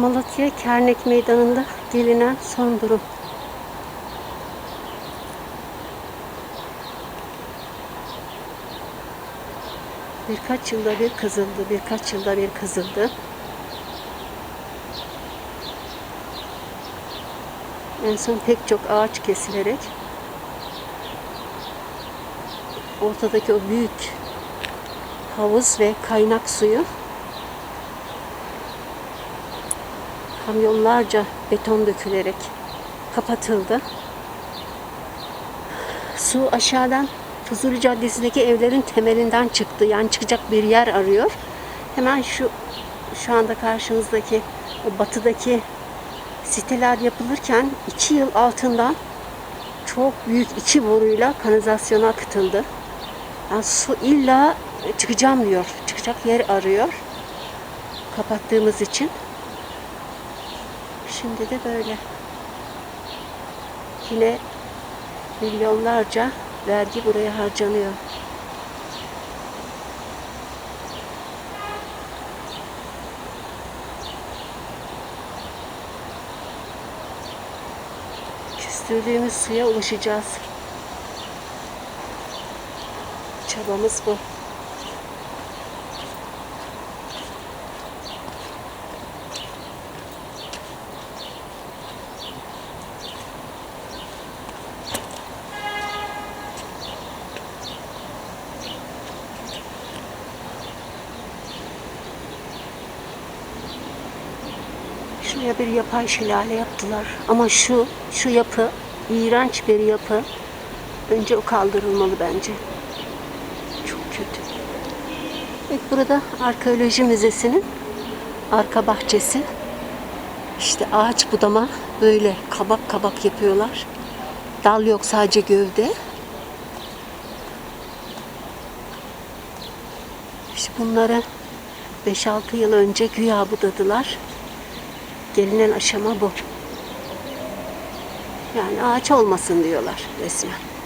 Malatya Kernek Meydanı'nda gelinen son durum. Birkaç yılda bir kazıldı, birkaç yılda bir kazıldı. En son pek çok ağaç kesilerek ortadaki o büyük havuz ve kaynak suyu kamyonlarca beton dökülerek kapatıldı. Su aşağıdan Fuzuli Caddesi'ndeki evlerin temelinden çıktı. Yani çıkacak bir yer arıyor. Hemen şu şu anda karşımızdaki o batıdaki siteler yapılırken iki yıl altından çok büyük iki boruyla kanalizasyona akıtıldı. Yani su illa çıkacağım diyor. Çıkacak yer arıyor. Kapattığımız için. Şimdi de böyle. Yine milyonlarca vergi buraya harcanıyor. Küstürdüğümüz suya ulaşacağız. Çabamız bu. Şuraya bir yapay şelale yaptılar. Ama şu, şu yapı, iğrenç bir yapı. Önce o kaldırılmalı bence. Çok kötü. Evet, burada Arkeoloji Müzesi'nin arka bahçesi. İşte ağaç budama böyle kabak kabak yapıyorlar. Dal yok sadece gövde. İşte bunları 5-6 yıl önce güya budadılar. Gelinen aşama bu. Yani ağaç olmasın diyorlar resmen.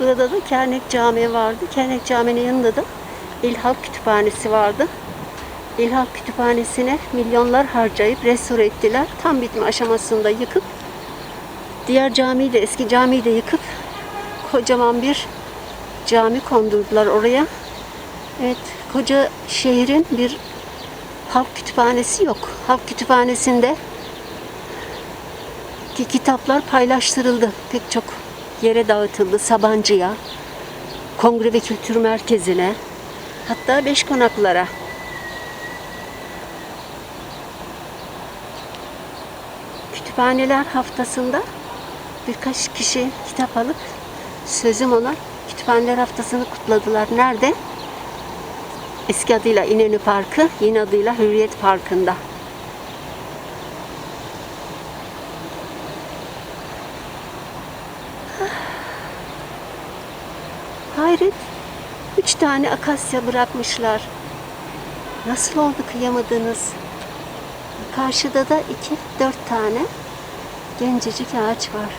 Burada da Kernek Camii vardı. Kernek Camii'nin yanında da İlhak Kütüphanesi vardı. İlhak Kütüphanesi'ne milyonlar harcayıp restore ettiler. Tam bitme aşamasında yıkıp diğer camiyi de eski camiyi de yıkıp kocaman bir cami kondurdular oraya. Evet, koca şehrin bir halk kütüphanesi yok. Halk kütüphanesinde ki kitaplar paylaştırıldı. Pek çok yere dağıtıldı. Sabancı'ya, Kongre ve Kültür Merkezi'ne, hatta beş konaklara. Kütüphaneler haftasında birkaç kişi kitap alıp sözüm ona Kütüphaneler Haftası'nı kutladılar. Nerede? Eski adıyla İnönü Parkı, yeni adıyla Hürriyet Parkı'nda. Hayret. Üç tane akasya bırakmışlar. Nasıl oldu kıyamadınız? Karşıda da iki, dört tane gencecik ağaç var.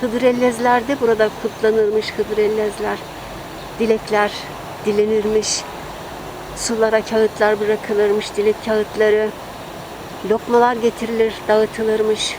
Hıdrellezler de burada kutlanırmış Hıdrellezler. Dilekler dilenirmiş. Sulara kağıtlar bırakılırmış, dilek kağıtları. Lokmalar getirilir, dağıtılırmış.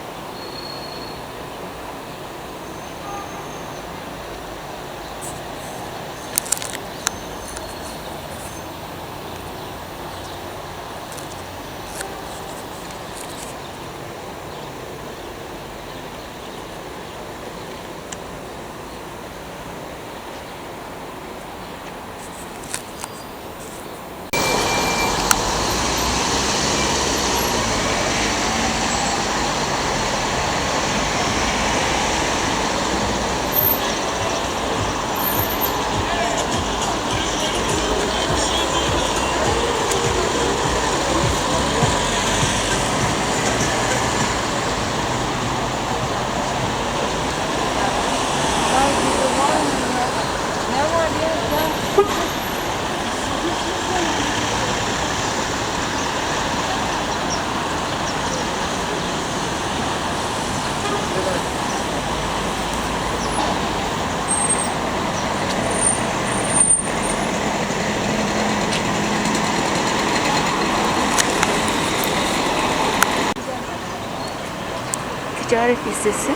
Ticaret Lisesi.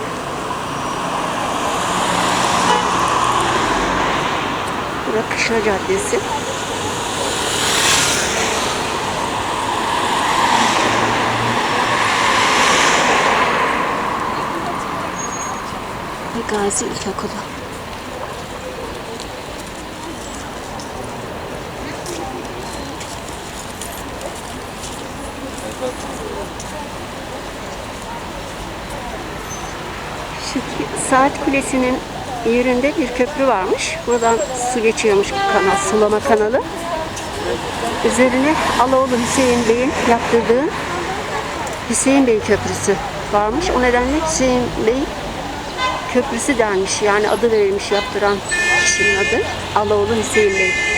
Burası Kışla Caddesi. Gazi İlkokulu. Şu ki- saat kulesinin yerinde bir köprü varmış. Buradan su geçiyormuş kanal, sulama kanalı. Üzerine Alaoğlu Hüseyin Bey'in yaptırdığı Hüseyin Bey Köprüsü varmış. O nedenle Hüseyin Bey Köprüsü denmiş. Yani adı verilmiş yaptıran kişinin adı. Alaoğlu Hüseyin Bey.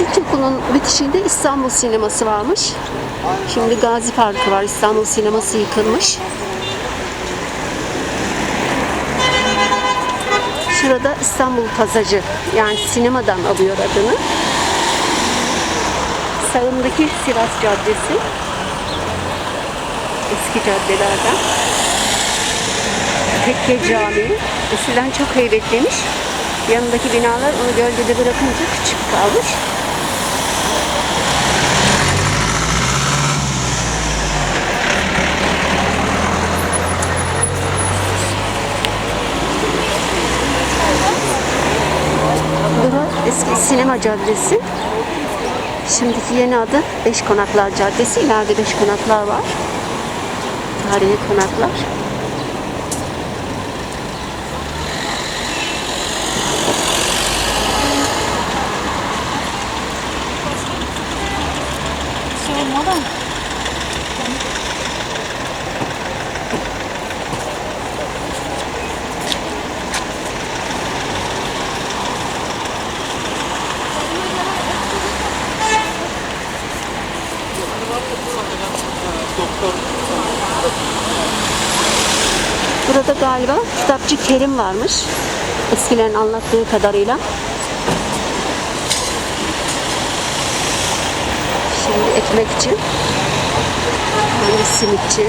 İlkokulu'nun bitişinde İstanbul Sineması varmış. Şimdi Gazi Parkı var. İstanbul Sineması yıkılmış. Şurada İstanbul Pasajı yani sinemadan alıyor adını. Sağındaki Sivas Caddesi. Eski caddelerden. Tekke Camii. Eskiden çok heybetlemiş. Yanındaki binalar onu gölgede bırakınca küçük kalmış. Bura eski sinema caddesi. Şimdiki yeni adı Beş Konaklar Caddesi. İleride Beş Konaklar var. Tarihi konaklar. Sormadan. Burada galiba kitapçı Kerim varmış. Eskilerin anlattığı kadarıyla. Şimdi ekmek için. Yani simitçi.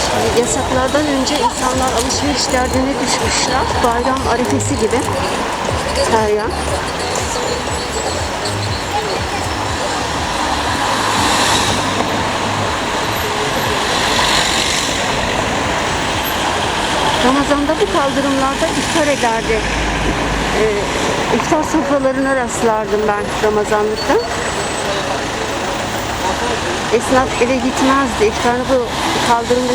Şimdi yasaklardan önce insanlar alışveriş derdine düşmüşler. Bayram arifesi gibi. Her yan. Ramazan'da bu kaldırımlarda iftar ederdi. Ee, iftar sofralarına rastlardım ben Ramazanlıkta. Esnaf eve gitmezdi. İftarını bu kaldırımda